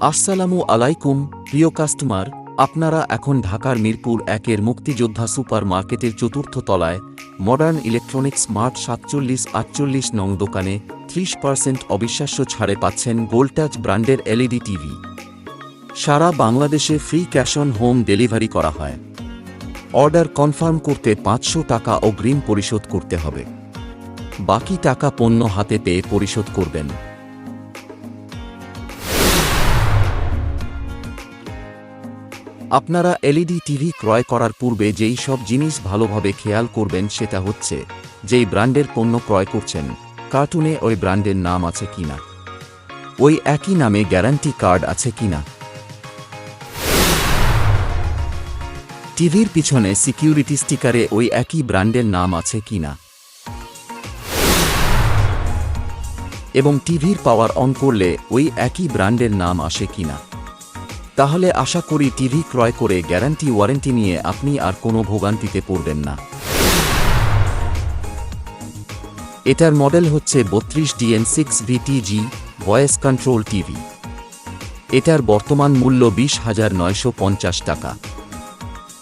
আসসালামু আলাইকুম, প্রিয় কাস্টমার, আপনারা এখন ঢাকার মিরপুর একের মুক্তিযোদ্ধা সুপার মার্কেটের চতুর্থ তলায় মডার্ন ইলেকট্রনিক্স স্মার্ট সাতচল্লিশ আটচল্লিশ নং দোকানে ত্রিশ পার্সেন্ট অবিশ্বাস্য ছাড়ে পাচ্ছেন গোল্ডটাচ ব্র্যান্ডের এলইডি টিভি। সারা বাংলাদেশে free cash on home delivery করা হয়। অর্ডার কনফার্ম করতে পাঁচশো টাকা অগ্রিম পরিশোধ করতে হবে। বাকি টাকা পণ্য হাতে পেয়ে পরিশোধ করবেন। আপনারা এলইডি টিভি ক্রয় করার পূর্বে যেই সব জিনিস ভালোভাবে খেয়াল করবেন সেটা হচ্ছে, যেই ব্র্যান্ডের পণ্য ক্রয় করছেন, কার্টুনে ওই ব্র্যান্ডের নাম আছে কিনা? ওই একই নামে গ্যারান্টি কার্ড আছে কিনা? টিভির পিছনে সিকিউরিটি স্টিকারে ওই একই ব্র্যান্ডের নাম আছে কিনা? এবং টিভির পাওয়ার অন করলে ওই একই ব্র্যান্ডের নাম আসে কিনা? তাহলে আশা করি টিভি ক্রয় করে গ্যারান্টি ওয়ারেন্টি নিয়ে আপনি আর কোনো ভোগান্তিতে পড়বেন না। এটার মডেল হচ্ছে বত্রিশ DN six VTG voice control TV এটার বর্তমান মূল্য বিশ হাজার নয়শো পঞ্চাশ টাকা।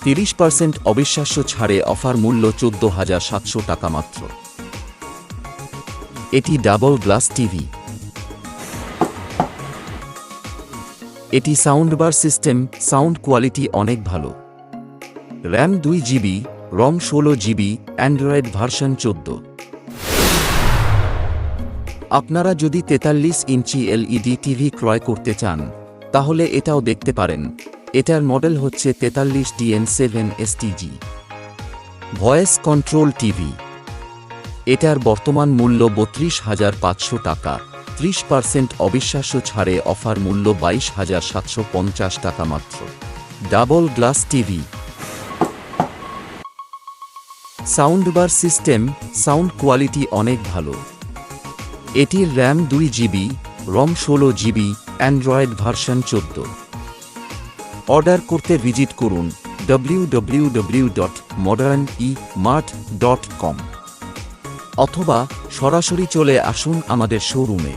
তিরিশ পার্সেন্ট অবিশ্বাস্য ছাড়ে অফার মূল্য চোদ্দ হাজার সাতশো টাকা মাত্র। এটি ডাবল গ্লাস টিভি এটি সাউন্ডবার সিস্টেম, সাউন্ড কোয়ালিটি অনেক ভালো। র্যাম দুই জিবি, রম ষোলো জিবি, অ্যান্ড্রয়েড ভার্সন চোদ্দ। আপনারা যদি তেতাল্লিশ ইঞ্চি এলইডি টিভি ক্রয় করতে চান, তাহলে এটাও দেখতে পারেন। এটার মডেল হচ্ছে তেতাল্লিশ DN seven STG. Voice control TV. এটার বর্তমান মূল্য বত্রিশ হাজার পাঁচশো টাকা। ত্রিশ পার্সেন্ট অবিশ্বাস্য ছাড়ে অফার মূল্য বাইশ হাজার সাতশো পঞ্চাশ টাকা মাত্র। Double glass TV. Soundbar system, sound quality অনেক ভালো। এটির র্যাম দুই জিবি, রম ষোলো জিবি, অ্যান্ড্রয়েড ভার্সন চোদ্দ। অর্ডার করতে ভিজিট করুন www.modernemaart.com dot modern e mart dot com অথবা সরাসরি চলে আসুন আমাদের শোরুমে।